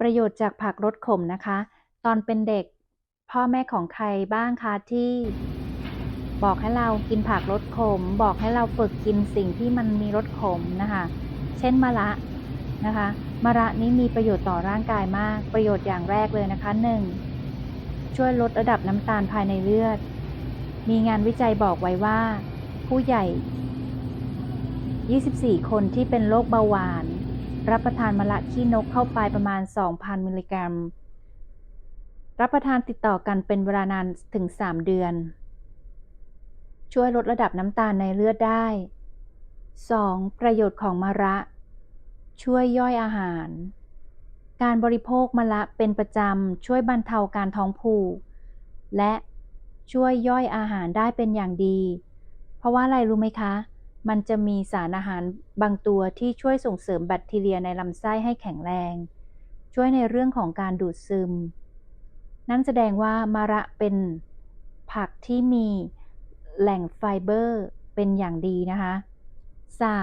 ประโยชน์จากผักรสขมนะคะ ตอนเป็นเด็ก พ่อแม่ของใครบ้างคะที่ บอกให้เรากินผักรสขม บอกให้เราฝึกกินสิ่งที่มันมีรสขมนะคะ เช่นมะระนะคะมะระนี้มีประโยชน์ต่อร่างกายมาก ประโยชน์อย่างแรกเลยนะคะหนึ่งช่วยลดระดับน้ำตาลภายในเลือด มีงานวิจัยบอกไว้ว่า ผู้ใหญ่ 24 คนที่เป็นโรคเบาหวาน รับประทานมะระขี้นกเข้าไปประมาณ 2,000 มิลลิกรัม รับประทานติดต่อกันเป็นเวลานานถึง 3 เดือน ช่วยลดระดับน้ำตาลในเลือดได้ 2. ประโยชน์ของมะระ ช่วยย่อยอาหาร การบริโภคมะระเป็นประจำ ช่วยบรรเทาการท้องผูก และช่วยย่อยอาหารได้เป็นอย่างดี เพราะว่าอะไรรู้ไหมคะ มันจะมีสารอาหารบางตัวที่ช่วยส่งเสริมแบคทีเรียในลำไส้ให้แข็งแรง ช่วยในเรื่องของการดูดซึม นั่นแสดงว่ามะระเป็นผักที่มีแหล่งไฟเบอร์เป็นอย่างดีนะคะ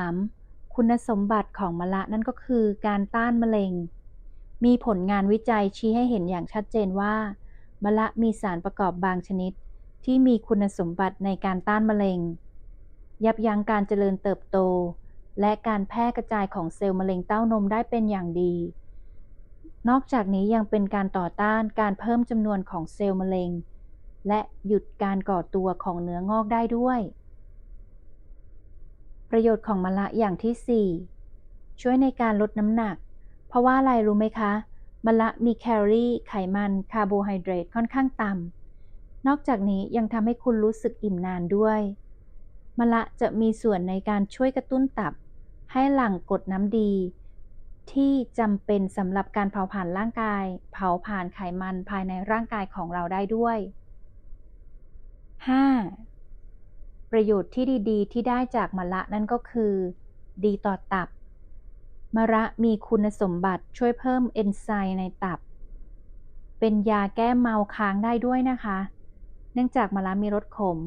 3. คุณสมบัติของมะระนั่นก็คือการต้านมะเร็ง มีผลงานวิจัยชี้ให้เห็นอย่างชัดเจนว่ามะระมีสารประกอบบางชนิด ที่มีคุณสมบัติในการต้านมะเร็ง ยับยั้งการเจริญเติบโต และการแพร่กระจายของเซลล์มะเร็งเต้านมได้เป็นอย่างดี นอกจากนี้ยังเป็นการต่อต้านการเพิ่มจำนวนของเซลล์มะเร็ง และหยุดการก่อตัวของเนื้องอกได้ด้วย ประโยชน์ของมะระอย่างที่ 4 ช่วยในการลดน้ำหนัก เพราะว่าอะไรรู้ไหมคะ มะระมีแคลอรี่ ไขมัน คาร์โบไฮเดรตค่อนข้างต่ำนอกจากนี้ยังทำให้คุณรู้สึกอิ่มนานด้วย มะระจะมีส่วนในการช่วยกระตุ้นตับ ให้หลั่งกรดน้ำดี ที่จำเป็นสำหรับการเผาผลาญร่างกาย เผาผลาญไขมันภายในร่างกายของเราได้ด้วย 5. ประโยชน์ที่ดีๆ ที่ได้จากมะระนั่นก็คือ ดีต่อตับมะระมีคุณสมบัติช่วยเพิ่มเอนไซม์ในตับ เป็นยาแก้เมาค้างได้ด้วยนะคะ เนื่องจากมะระมีรสขม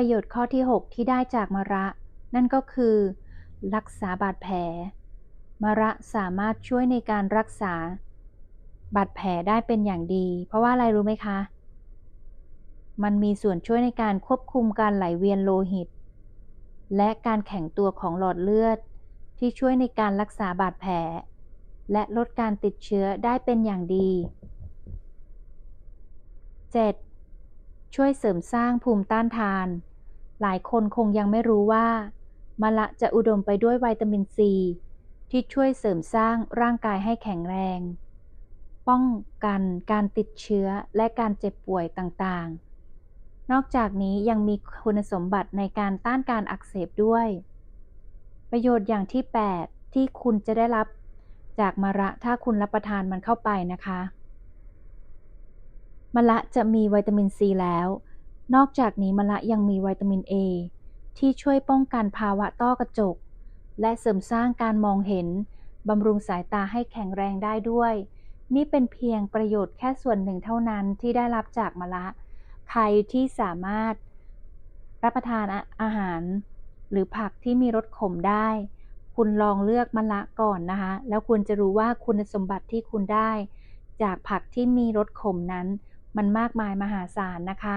ประโยชน์ข้อที่ 6 ที่ได้จากมะระ นั่นก็คือ รักษาบาดแผลมะระสามารถช่วยในการรักษา บาดแผลได้เป็นอย่างดี เพราะว่าอะไรรู้ไหมคะ มันมีส่วนช่วยในการควบคุมการไหลเวียนโลหิต และการแข็งตัวของหลอดเลือด ที่ช่วยในการรักษาบาดแผล และลดการติดเชื้อได้เป็นอย่างดี 7. ช่วยเสริมสร้างภูมิต้านทาน หลายคนคงยังไม่รู้ว่ามะระจะอุดมไปด้วยวิตามินซี ที่ช่วยเสริมสร้างร่างกายให้แข็งแรง ป้องกันการติดเชื้อและการเจ็บป่วยต่างๆ นอกจากนี้ยังมีคุณสมบัติในการต้านการอักเสบด้วย ประโยชน์อย่างที่ 8 ที่คุณจะได้รับจากมะระถ้าคุณรับประทานมันเข้าไปนะคะมะระจะมีวิตามินซีแล้ว นอกจากนี้มะระยังมีวิตามิน A ที่ช่วยป้องกันภาวะต้อกระจก และเสริมสร้างการมองเห็น บำรุงสายตาให้แข็งแรงได้ด้วย นี่เป็นเพียงประโยชน์แค่ส่วนหนึ่งเท่านั้นที่ได้รับจากมะระใครที่สามารถรับประทานอาหาร หรือผักที่มีรสขมได้ คุณลองเลือกมะระก่อนนะคะ แล้วคุณจะรู้ว่าคุณสมบัติที่คุณได้ จากผักที่มีรสขมนั้น มันมากมายมหาศาลนะคะ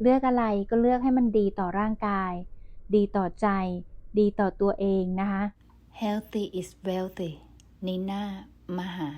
เลือกอะไรก็เลือกให้มันดีต่อร่างกาย ดีต่อใจ ดีต่อตัวเองนะคะ Healthy is wealthy นีน่า มหา